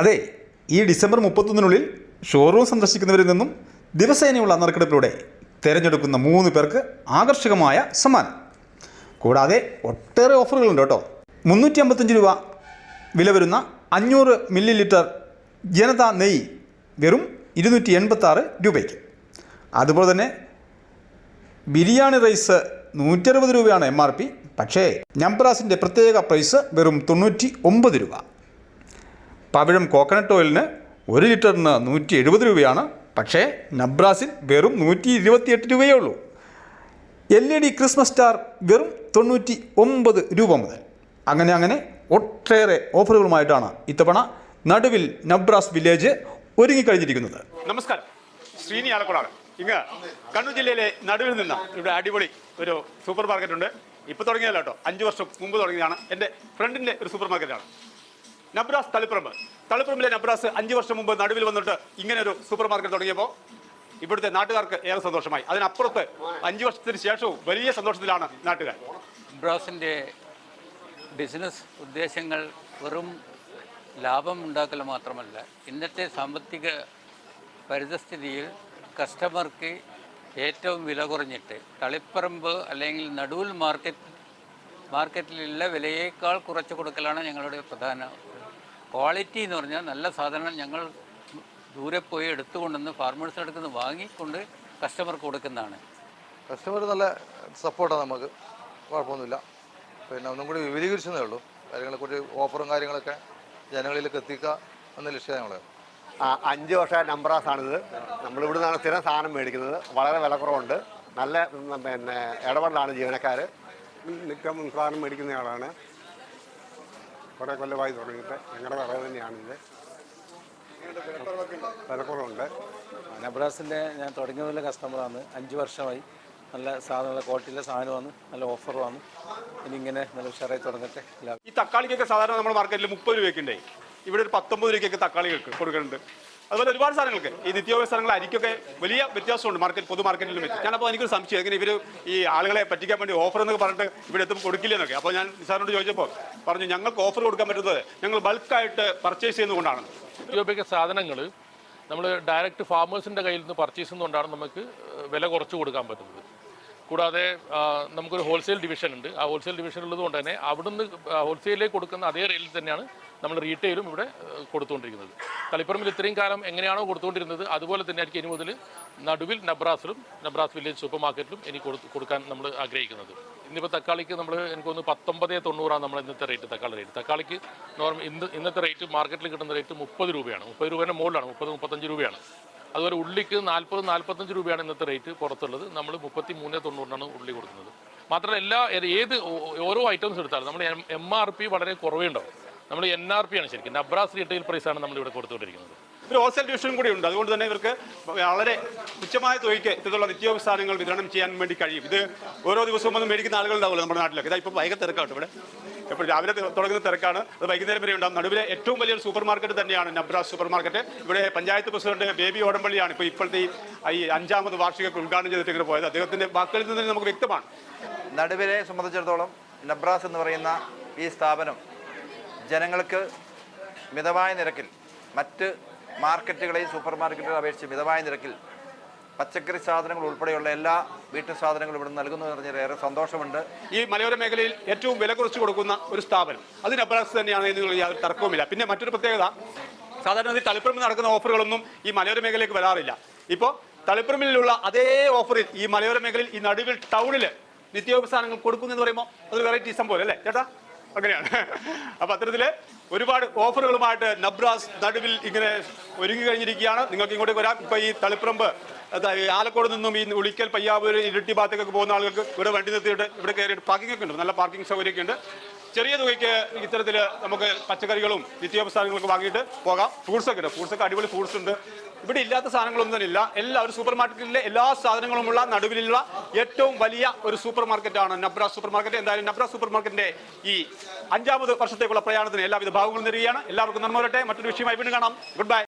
അതെ ഈ December മുപ്പത്തൊന്നിനുള്ളിൽ showroom സന്ദർശിക്കുന്നവരിൽ നിന്നും ദിവസേനയുള്ള നറുക്കെടുപ്പിലൂടെ തിരഞ്ഞെടുക്കുന്ന മൂന്ന് പേർക്ക് ആകർഷകമായ സമ്മാനം. കൂടാതെ ഒട്ടേറെ ഓഫറുകളുണ്ട് കേട്ടോ. മുന്നൂറ്റി അമ്പത്തഞ്ച് രൂപ വില വരുന്ന അഞ്ഞൂറ് മില്ലി ലിറ്റർ ജനത നെയ് വെറും ഇരുന്നൂറ്റി എൺപത്താറ് രൂപയ്ക്ക്. അതുപോലെ തന്നെ ബിരിയാണി റൈസ് നൂറ്ററുപത് രൂപയാണ് എം ആർ പി. പക്ഷേ നംബ്രാസിന്റെ പ്രത്യേക പ്രൈസ് വെറും തൊണ്ണൂറ്റി ഒമ്പത് രൂപ. പവിഴം കോക്കനട്ട് ഓയിലിന് ഒരു ലിറ്ററിന് നൂറ്റി എഴുപത് രൂപയാണ്. പക്ഷേ നബ്രാസിൽ വെറും നൂറ്റി ഇരുപത്തിയെട്ട് രൂപയേ ഉള്ളൂ. L E D Christmas star വെറും തൊണ്ണൂറ്റി ഒമ്പത് രൂപ മുതൽ. അങ്ങനെ അങ്ങനെ ഒട്ടേറെ ഓഫറുകളുമായിട്ടാണ് ഇത്തവണ നടുവിൽ നബ്രാസ് വില്ലേജ് ഒരുങ്ങിക്കഴിഞ്ഞിരിക്കുന്നത്. നമസ്കാരം. ശ്രീനി ആലക്കുളാണ് ഇങ്ങ് കണ്ണൂർ ജില്ലയിലെ നടുവിൽ നിന്ന് ഇവിടെ അടിപൊളി ഒരു സൂപ്പർ മാർക്കറ്റ് ഉണ്ട് ഇപ്പൊ തുടങ്ങിയതല്ല കേട്ടോ. അഞ്ച് വർഷം മുമ്പ് തുടങ്ങിയതാണ്. എന്റെ ഫ്രണ്ടിന്റെ ഒരു സൂപ്പർ മാർക്കറ്റാണ്. നബ്രാസ് തളിപ്പറമ്പ്. തളിപ്പറമ്പിലെ നബ്രാസ് അഞ്ച് വർഷം മുമ്പ് നടുവിൽ വന്നിട്ട് ഇങ്ങനെ ഒരു സൂപ്പർ മാർക്കറ്റ് തുടങ്ങിയപ്പോൾ ഇവിടുത്തെ നാട്ടുകാർക്ക് ഏറെ സന്തോഷമായി. അതിനപ്പുറത്ത് അഞ്ച് വർഷത്തിന് ശേഷവും വലിയ സന്തോഷത്തിലാണ് നാട്ടുകാർ. നബ്രാസിന്റെ ബിസിനസ് ഉദ്ദേശങ്ങൾ വെറും ലാഭം ഉണ്ടാക്കൽ മാത്രമല്ല ഇന്നത്തെ സാമ്പത്തിക പരിതസ്ഥിതിയിൽ കസ്റ്റമർക്ക് ഏറ്റവും വില കുറഞ്ഞിട്ട് തളിപ്പറമ്പ് അല്ലെങ്കിൽ നടുവിൽ മാർക്കറ്റ് മാർക്കറ്റിലുള്ള വിലയേക്കാൾ കുറച്ച് കൊടുക്കലാണ് ഞങ്ങളുടെ പ്രധാന ക്വാളിറ്റി എന്ന് പറഞ്ഞാൽ നല്ല സാധനങ്ങൾ ഞങ്ങൾ ദൂരെ പോയി എടുത്തുകൊണ്ടുവന്ന് ഫാർമേഴ്സിന് അടുത്ത് നിന്ന് വാങ്ങിക്കൊണ്ട് കസ്റ്റമർക്ക് കൊടുക്കുന്നതാണ്. കസ്റ്റമർ നല്ല സപ്പോർട്ടാണ് നമുക്ക്. കുഴപ്പമൊന്നുമില്ല. പിന്നെ ഒന്നും കൂടി വിപുലീകരിച്ചതേ ഉള്ളൂ. കാര്യങ്ങളെക്കുറിച്ച് ഓഫറും കാര്യങ്ങളൊക്കെ ജനങ്ങളിലേക്ക് എത്തിക്കുക എന്ന ലക്ഷ്യം ഞങ്ങൾ ആ, അഞ്ച് വർഷ നമ്പറാസാണിത് നമ്മളിവിടെ നിന്നാണ് സ്ഥിരം സാധനം മേടിക്കുന്നത്. വളരെ വിലക്കുറവുണ്ട് നല്ല പിന്നെ ഇടപെടലാണ് ജീവനക്കാർ നിത്യം സാധനം മേടിക്കുന്ന ആളാണ്. കുറേ കൊല്ലമായി തുടങ്ങിയിട്ട് ഞങ്ങളുടെ വിറക് തന്നെയാണിത്. വിലക്കുറവുണ്ട് നബ്രാസിന്റെ ഞാൻ തുടങ്ങിയ കസ്റ്റമറാണ് അഞ്ച് വർഷമായി നല്ല സാധനം നല്ല ക്വാളിറ്റിയിലെ സാധനമാണ് നല്ല ഓഫറുമാണ് ഇനി ഇങ്ങനെ നല്ല ഉഷാറായി തുടങ്ങട്ടെ. ഈ തക്കാളിക്കൊക്കെ സാധാരണ നമ്മുടെ മാർക്കറ്റിൽ മുപ്പത് രൂപയൊക്കെ ഉണ്ടേ ഇവിടെ ഒരു പത്തൊമ്പത് രൂപയ്ക്കൊക്കെ തക്കാളി കൊടുക്ക- കൊടുക്കുന്നുണ്ട്. അതുപോലെ ഒരുപാട് സാധനങ്ങൾക്ക് ഈ നിത്യോപയോഗ സാധനങ്ങൾ അരിക്കൊക്കെ വലിയ വ്യത്യാസമുണ്ട് മാർക്കറ്റ് പൊതു മാർക്കറ്റിലും വെച്ച്. ഞാനപ്പോൾ എനിക്കൊരു സംശയം. എങ്ങനെ ഇവർ ഈ ആളുകളെ പറ്റിക്കാൻ വേണ്ടി ഓഫർ എന്നൊക്കെ പറഞ്ഞിട്ട് ഇവിടെ എത്തുമ്പോൾ കൊടുക്കില്ലെന്നൊക്കെ അപ്പോൾ ഞാൻ നിസാറിനോട് ചോദിച്ചപ്പോൾ പറഞ്ഞു ഞങ്ങൾക്ക് ഓഫർ കൊടുക്കാൻ പറ്റുന്നത് ഞങ്ങൾ ബൾക്കായിട്ട് പർച്ചേസ് ചെയ്യുന്നതുകൊണ്ടാണ്. നിത്യോപയോഗ സാധനങ്ങൾ നമ്മൾ ഡയറക്റ്റ് ഫാമേഴ്സിന്റെ കയ്യിൽ നിന്ന് പർച്ചേസ് ചെയ്യുന്നതുകൊണ്ടാണ് നമുക്ക് വില കുറച്ച് കൊടുക്കാൻ പറ്റുന്നത്. കൂടാതെ നമുക്കൊരു ഹോൾസെയിൽ ഡിവിഷൻ ഉണ്ട്. ആ ഹോൾസെയിൽ ഡിവിഷൻ ഉള്ളത് കൊണ്ട് തന്നെ അവിടുന്ന് ഹോൾസെയിലേക്ക് കൊടുക്കുന്ന അതേ റേറ്റിൽ തന്നെയാണ് നമ്മൾ റീറ്റെയിലും ഇവിടെ കൊടുത്തുകൊണ്ടിരിക്കുന്നത്. തളിപ്പറമ്പിൽ ഇത്രയും കാലം എങ്ങനെയാണോ കൊടുത്തുകൊണ്ടിരുന്നത് അതുപോലെ തന്നെ ആയിരിക്കും ഇനി മുതൽ നടുവിൽ നബ്രാസിലും നബ്രാസ് വില്ലേജ് സൂപ്പർ മാർക്കറ്റിലും ഇനി കൊടുക്കാൻ നമ്മൾ ആഗ്രഹിക്കുന്നത്. ഇന്നിപ്പോൾ തക്കാളിക്ക് നമ്മൾ എനിക്ക് തോന്നുന്നു പത്തൊമ്പതേ തൊണ്ണൂറാണ് നമ്മൾ ഇന്നത്തെ റേറ്റ് തക്കാളി റേറ്റ് തക്കാളിക്ക് നോർമൽ ഇന്ന് ഇന്നത്തെ റേറ്റ് മാർക്കറ്റിൽ കിട്ടുന്ന റേറ്റ് മുപ്പത് രൂപയാണ്. മുപ്പത് രൂപേന്റെ മുകളിലാണ് മുപ്പത് മുപ്പത്തഞ്ച് രൂപയാണ്. അതുപോലെ ഉള്ളിക്ക് നാൽപ്പത് നാൽപ്പത്തഞ്ച് രൂപയാണ് ഇന്നത്തെ റേറ്റ് പുറത്തുള്ളത്. നമ്മൾ മുപ്പത്തി മൂന്ന് തൊണ്ണൂറിനാണ് ഉള്ളി കൊടുക്കുന്നത്. മാത്രമല്ല എല്ലാ ഏത് ഓരോ ഐറ്റംസ് എടുത്താലും നമ്മൾ എം ആർ പി വളരെ കുറവേ ഉണ്ടാവും. നമ്മൾ എൻ ആർ പി ആണ് ശരിക്കും. നബ്രാസ് റീറ്റെയിൽ പ്രൈസാണ് നമ്മൾ ഇവിടെ കൊടുത്തുകൊണ്ടിരിക്കുന്നത്. ഒരു ഹോൾസെയിൽ ഡിവിഷനും കൂടി ഉണ്ട്. അതുകൊണ്ട് തന്നെ ഇവർക്ക് വളരെ തുച്ഛമായ തുകയ്ക്ക് ഇത്തരത്തിലുള്ള നിത്യോപസ്ഥാനങ്ങൾ വിതരണം ചെയ്യാൻ വേണ്ടി കഴിയും. ഇത് ഓരോ ദിവസവും വന്ന് മേടിക്കുന്ന ആളുകളുണ്ടാവില്ല നമ്മുടെ നാട്ടിലൊക്കെ. ഇതാ ഇപ്പോൾ വൈക തിരക്കാട്ടോ ഇവിടെ. എപ്പോഴും രാവിലെ തുടങ്ങുന്ന തിരക്കാണ്. അത് വൈകുന്നേരം വരെ ഉണ്ടാവും. നടുവിലെ ഏറ്റവും വലിയൊരു സൂപ്പർ മാർക്കറ്റ് തന്നെയാണ് നബ്രാ സൂപ്പർ മാർക്കറ്റ് ഇവിടെ പഞ്ചായത്ത് പ്രസിഡന്റ് ബേബി ഓടമ്പള്ളിയാണ് ഇപ്പോൾ ഇപ്പോഴത്തെ ഈ- അഞ്ചാമത് വാർഷിക ഉദ്ഘാടനം ചെയ്തിട്ട് ഇങ്ങനെ പോയത്. അദ്ദേഹത്തിന്റെ വാക്കുകളിൽ നിന്ന് നമുക്ക് വ്യക്തമാണ്. നടുവിലെ സംബന്ധിച്ചിടത്തോളം നബ്രാസ് എന്ന് പറയുന്ന ഈ സ്ഥാപനം ജനങ്ങൾക്ക് മിതമായ നിരക്കിൽ മറ്റ് മാർക്കറ്റുകളെയും സൂപ്പർ മാർക്കറ്റുകളെ അപേക്ഷിച്ച് മിതമായ നിരക്കിൽ പച്ചക്കറി സാധനങ്ങൾ ഉൾപ്പെടെയുള്ള എല്ലാ വീട്ടു സാധനങ്ങളും ഇവിടെ നൽകുന്നു എന്ന് പറഞ്ഞാൽ ഏറെ സന്തോഷമുണ്ട്. ഈ മലയോര മേഖലയിൽ ഏറ്റവും വില കുറച്ച് കൊടുക്കുന്ന ഒരു സ്ഥാപനം. അതിന് തന്നെയാണ് എന്നുള്ള യാതൊരു തർക്കവുമില്ല. പിന്നെ മറ്റൊരു പ്രത്യേകത സാധാരണ ഈ തളിപ്പറമ്പിൽ നടക്കുന്ന ഓഫറുകളൊന്നും ഈ മലയോര മേഖലയ്ക്ക് വരാറില്ല. ഇപ്പോൾ തളിപ്പറമ്പിലുള്ള അതേ ഓഫറിൽ ഈ മലയോര മേഖലയിൽ ഈ നടുവിൽ ടൗണിൽ നിത്യോപസാധനങ്ങൾ കൊടുക്കുന്നു എന്ന് പറയുമ്പോൾ അതൊരു വെറൈറ്റി സംഭവം അല്ലേ ചേട്ടാ? അങ്ങനെയാണ്. അപ്പൊ അത്തരത്തിൽ ഒരുപാട് ഓഫറുകളുമായിട്ട് നബ്രാസ് നടുവിൽ ഇങ്ങനെ ഒരുങ്ങി കഴിഞ്ഞിരിക്കുകയാണ്. നിങ്ങൾക്ക് ഇങ്ങോട്ടേക്ക് വരാം. ഇപ്പൊ ഈ തളിപ്പറമ്പ് ആലക്കോട് നിന്നും ഈ ഉളിക്കൽ പയ്യാവൂർ ഇരട്ടി ഭാഗത്തേക്കൊക്കെ പോകുന്ന ആളുകൾക്ക് ഇവിടെ വണ്ടി നിർത്തിയിട്ട് ഇവിടെ കയറിയിട്ട് പാർക്കിംഗ് ഒക്കെ ഉണ്ട്. നല്ല പാർക്കിംഗ് സൗകര്യമൊക്കെ ഉണ്ട്. ചെറിയ തുകയ്ക്ക് ഇത്തരത്തിൽ നമുക്ക് പച്ചക്കറികളും നിത്യോപ സാധനങ്ങളൊക്കെ വാങ്ങിയിട്ട് പോകാം. ഫ്രൂട്ട്സ് ഒക്കെ ഉണ്ട്. ഫ്രൂട്ട്സൊക്കെ അടിപൊളി ഫ്രൂട്ട്സ് ഉണ്ട്. ഇവിടെ ഇല്ലാത്ത സാധനങ്ങളൊന്നും ഇല്ല. എല്ലാ ഒരു സൂപ്പർ മാർക്കറ്റിലെ എല്ലാ സാധനങ്ങളുമുള്ള നടുവിലുള്ള ഏറ്റവും വലിയ ഒരു സൂപ്പർ മാർക്കറ്റാണ് നബ്ര സൂപ്പർ മാർക്കറ്റ് എന്തായാലും നബ്ര സൂപ്പർ മാർക്കറ്റിന്റെ ഈ അഞ്ചാമത് വർഷത്തേക്കുള്ള പ്രയാണത്തിന് എല്ലാവിധ ഭാഗങ്ങളും തരികയാണ് എല്ലാവർക്കും നന്മ വരട്ടെ. മറ്റൊരു വിഷയമായി വീണ്ടും കാണാം. Good bye